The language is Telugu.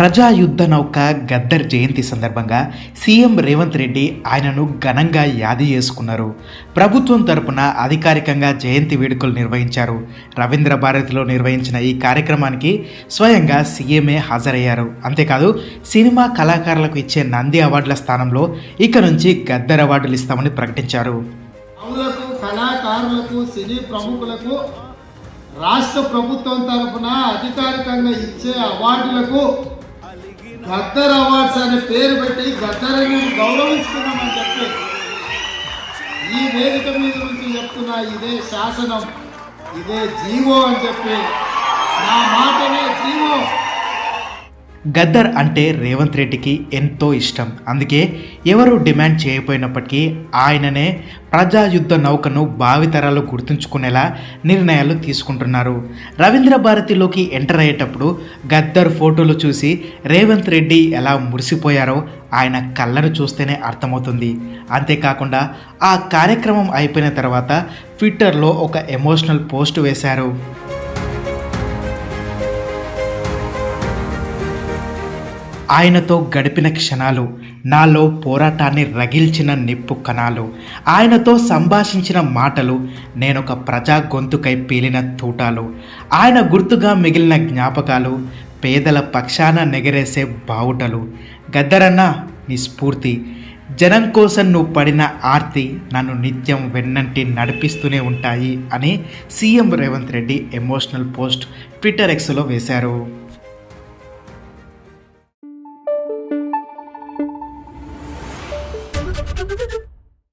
ప్రజాయుద్ధ నౌక గద్దర్ జయంతి సందర్భంగా సీఎం రేవంత్ రెడ్డి ఆయనను ఘనంగా యాది చేసుకున్నారు. ప్రభుత్వం తరపున అధికారికంగా జయంతి వేడుకలు నిర్వహించారు. రవీంద్ర భారతిలో నిర్వహించిన ఈ కార్యక్రమానికి స్వయంగా సీఎంఏ హాజరయ్యారు. అంతేకాదు సినిమా కళాకారులకు ఇచ్చే నంది అవార్డుల స్థానంలో ఇక నుంచి గద్దర్ అవార్డులు ఇస్తామని ప్రకటించారు. కళాకారులకు సినీ ప్రముఖులకు రాష్ట్ర ప్రభుత్వం తరఫున అధికారికంగా ఇచ్చే అవార్డులకు గద్దర్ అవార్డ్స్ అనే పేరు పెట్టి గద్దరని అనేది గౌరవించుకున్నామని చెప్పి ఈ వేదిక మీద నుంచి చెప్తున్న ఇదే శాసనం ఇదే జీవో అని చెప్పి నా మాటనే జీవో. గద్దర్ అంటే రేవంత్ రెడ్డికి ఎంతో ఇష్టం. అందుకే ఎవరు డిమాండ్ చేయకపోయినప్పటికీ ఆయననే ప్రజాయుద్ధ నౌకను భావితరాలు గుర్తుంచుకునేలా నిర్ణయాలు తీసుకుంటున్నారు. రవీంద్ర భారతిలోకి ఎంటర్ అయ్యేటప్పుడు గద్దర్ ఫోటోలు చూసి రేవంత్ రెడ్డి ఎలా మురిసిపోయారో ఆయన కళ్ళను చూస్తేనే అర్థమవుతుంది. అంతేకాకుండా ఆ కార్యక్రమం అయిపోయిన తర్వాత ట్విట్టర్లో ఒక ఎమోషనల్ పోస్ట్ వేశారు. ఆయనతో గడిపిన క్షణాలు నాలో పోరాటాన్ని రగిల్చిన నిప్పు కణాలు ఆయనతో సంభాషించిన మాటలు నేనొక ప్రజా గొంతుకై పీలిన తూటాలు ఆయన గుర్తుగా మిగిలిన జ్ఞాపకాలు పేదల పక్షాన నెగరేసే బావుటలు. గద్దరన్న నీ స్ఫూర్తి. జనం కోసం నువ్వు పడిన ఆర్తి నన్ను నిత్యం వెన్నంటి నడిపిస్తూనే ఉంటాయి అని CM Revanth Reddy emotional post Twitter ఎక్స్లో వేశారు.